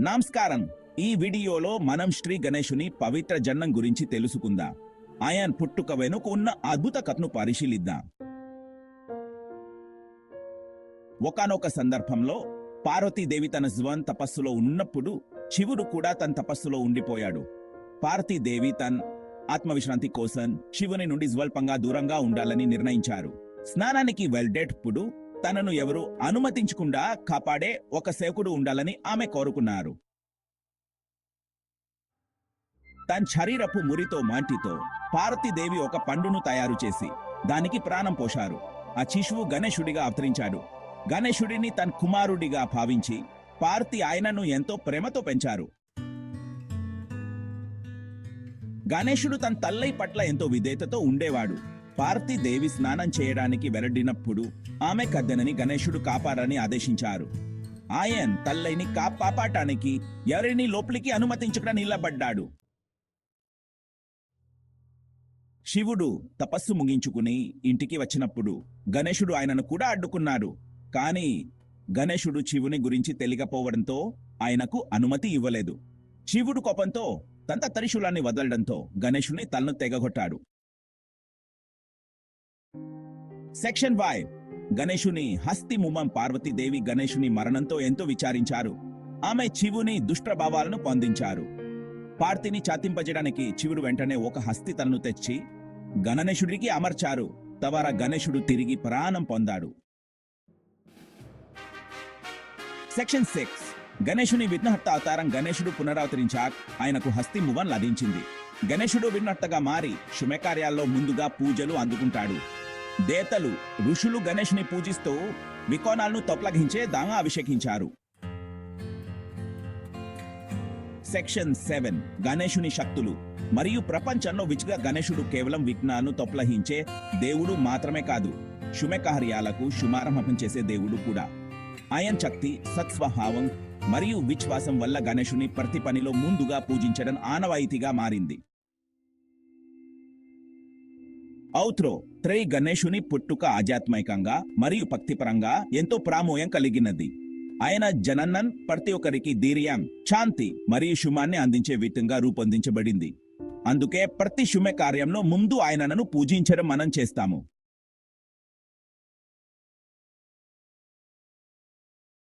నమస్కారం. ఈ వీడియోలో మనం శ్రీ గణేశుని పవిత్ర జన్మం గురించి తెలుసుకుందాం. ఆయన పుట్టుక వెనుక ఉన్న అద్భుత కథను పరిశీలిద్దాం. ఒకనొక సందర్భంలో పార్వతీదేవి తన జ్వన్ తపస్సులో ఉన్నప్పుడు శివుడు కూడా తన తపస్సులో ఉండిపోయాడు. పార్వతీదేవి తన ఆత్మవిశ్రాంతి కోసం శివుని నుండి స్వల్పంగా దూరంగా ఉండాలని నిర్ణయించారు. స్నానానికి వెళ్ళేటప్పుడు తనను ఎవరు అనుమతించకుండా కాపాడే ఒక సేవకుడు ఉండాలని ఆమె కోరుకున్నారు. తన శరీరపు మురితో మాంటితో పార్వతీదేవి ఒక పండును తయారు చేసి దానికి ప్రాణం పోశారు. ఆ శిశువు గణేశుడిగా అవతరించాడు. గణేశుడిని తన కుమారుడిగా భావించి పార్తి ఆయనను ఎంతో ప్రేమతో పెంచారు. గణేశుడు తన తల్లై పట్ల ఎంతో విధేయతతో ఉండేవాడు. పార్తి దేవి స్నానం చేయడానికి వెరడినప్పుడు ఆమె కద్దెనని గణేశుడు కాపారని ఆదేశించారు. ఆయన్ తల్లైని కాపాడటానికి ఎవరిని లోపలికి అనుమతించకుండా నిలబడ్డాడు. శివుడు తపస్సు ముగించుకుని ఇంటికి వచ్చినప్పుడు గణేశుడు ఆయనను కూడా అడ్డుకున్నాడు. కాని గణేశుడు శివుని గురించి తెలియకపోవడంతో ఆయనకు అనుమతి ఇవ్వలేదు. శివుడు కోపంతో తంత తరిశూలాన్ని వదలడంతో గణేశుని తలను తెగగొట్టాడు. సెక్షన్ ఫైవ్ గణేశుని హస్తి ముమ్మం పార్వతీదేవి గణేశుని మరణంతో ఎంతో విచారించారు. ఆమె శివుని దుష్ప్రభావాలను పొందించారు. పార్తిని చాతింపజేయడానికి శివుడు వెంటనే ఒక హస్తి తలను తెచ్చి గణేశుడికి అమర్చారు. తవర గణేశుడు తిరిగి ప్రాణం పొందాడు. సెక్షన్ సిక్స్ గణేశుని విఘ్నహర్త అవతారం గణేశుడు పునరావతరించాక ఆయనకు హస్తి మువన్ లభించింది. గణేశుడు విఘ్నహర్తగా మారి శుభకార్యాల్లో ముందుగా పూజలు అందుకుంటాడు. దేవతలు ఋషులు గణేష్ని పూజిస్తూ వికోణాలను తొప్లగించే దాగా అభిషేకించారు. సెక్షన్ సెవెన్ గణేషుని శక్తులు. మరియు ప్రపంచంలో విచిగా గణేషుడు కేవలం విఘ్నాలను తొప్లహించే దేవుడు మాత్రమే కాదు శుభకార్యాలకు శుమారంభం చేసే దేవుడు కూడా. ఆయన శక్తి సత్స్వభావం మరియు విశ్వాసం వల్ల గణేషుని ప్రతి పనిలో ముందుగా పూజించడం ఆనవాయితీగా మారింది. ఔత్రో త్రై గణేశుని పుట్టుక ఆధ్యాత్మికంగా మరియు భక్తిపరంగా ఎంతో ప్రాముఖ్యం కలిగినది. ఆయన జనన్నన్ ప్రతి ఒక్కరికి ధీర్యం శాంతి మరియు శుమాన్ని అందించే విధంగా రూపొందించబడింది. అందుకే ప్రతి శుభ కార్యంలో ముందు ఆయనను పూజించడం మనం చేస్తాము.